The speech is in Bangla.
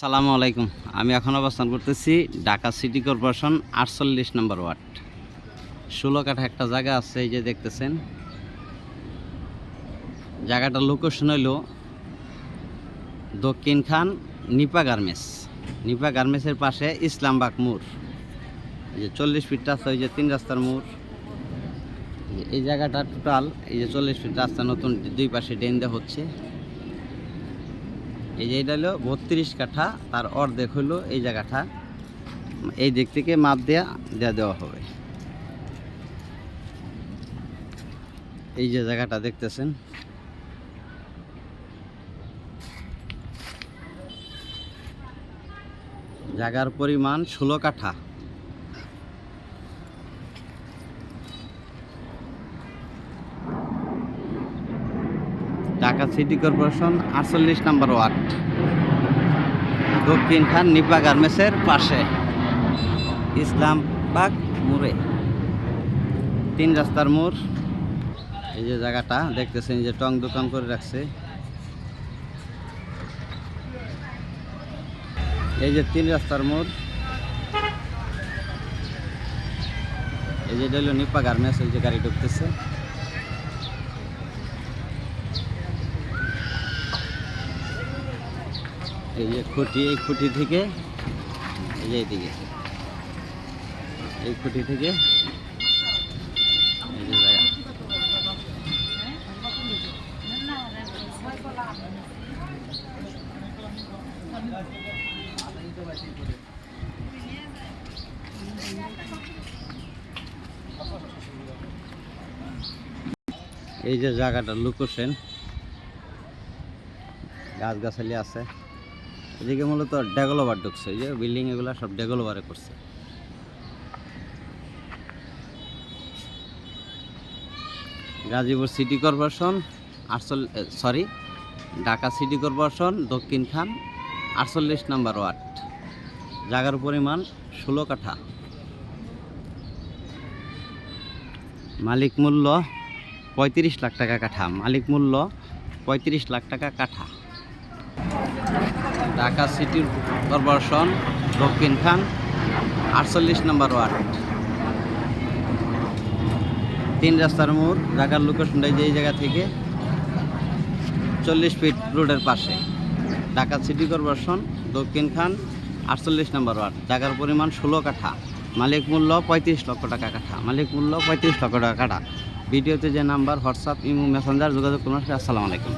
সালামু আলাইকুম। আমি এখন অবস্থান করতেছি ঢাকা সিটি কর্পোরেশন আটচল্লিশ নম্বর ওয়ার্ড। ষোলো কাঠা একটা জায়গা আছে, এই যে দেখতেছেন। জায়গাটার লোকেশন হইল দক্ষিণ খান নিপা গার্মেন্টস। নিপা গার্মেন্টসের পাশে ইসলামবাগ মোড়। এই যে চল্লিশ ফিট রাস্তা ওই যে তিন রাস্তার মোড়। এই জায়গাটা টোটাল এই যে চল্লিশ ফিট রাস্তা, নতুন দুই পাশে দেওয়া হচ্ছে। এই যে এটা হলো বত্রিশ কাঠা, তার অর্ধেক হলো এই জায়গাটা। এই দিক থেকে মাপ দেয়া দেওয়া দেওয়া হবে। এই যে জায়গাটা দেখতেছেন। জায়গার পরিমাণ ষোলো কাঠা। ঢাকা সিটি কর্পোরেশন আটচল্লিশ নম্বর ওয়ার্ড। দক্ষিণ খান নিপা গার্মেন্টসের পাশে। ইসলামবাগ মোড়ে। তিন রাস্তার মোড়। এই যে জায়গাটা, দেখতেছেন যে টং দোকান করে রাখছে। এই যে তিন রাস্তার মোড়। এই যে নিপা গার্মেন্টস, এই যে গাড়ি ঢুকতেছে। এই যে খুঁটি, এই খুঁটি থেকে, এই যে এইদিকে। এই খুঁটি থেকে, এই যে জায়গা। এই যে জায়গাটা লুকোছেন গাছগাছালি আছে। এদিকে মূলত ডেভেলপার ঢুকছে যে বিল্ডিং এগুলো সব ডেভেলপারে করছে। গাজীপুর সিটি কর্পোরেশন আটচল্লিশ sorry, Dhaka city corporation, Dakshin Khan, আটচল্লিশ নাম্বার ওয়ার্ড। জায়গার পরিমাণ ষোলো কাঠা। মালিক মূল্য পঁয়ত্রিশ লাখ টাকা কাঠা। মালিক মূল্য পঁয়ত্রিশ লাখ টাকা কাঠা। ঢাকা সিটি কর্পোরেশন দক্ষিণ খান, আটচল্লিশ নম্বর ওয়ার্ড। তিন রাস্তার মোড়, ঢাকার লোকেশনটা যে এই জায়গা থেকে চল্লিশ ফিট রোডের পাশে। ঢাকা সিটি কর্পোরেশন দক্ষিণ খান, আটচল্লিশ নম্বর ওয়ার্ড। জায়গার পরিমাণ ষোলো কাঠা। মালিক মূল্য পঁয়ত্রিশ লক্ষ টাকা কাঠা। মালিক মূল্য পঁয়ত্রিশ লক্ষ টাকা কাঠা। ভিডিওতে যে নাম্বার, হোয়াটসঅ্যাপ, ইমো, মেসেঞ্জার যোগাযোগ করুন। আসসালামু আলাইকুম।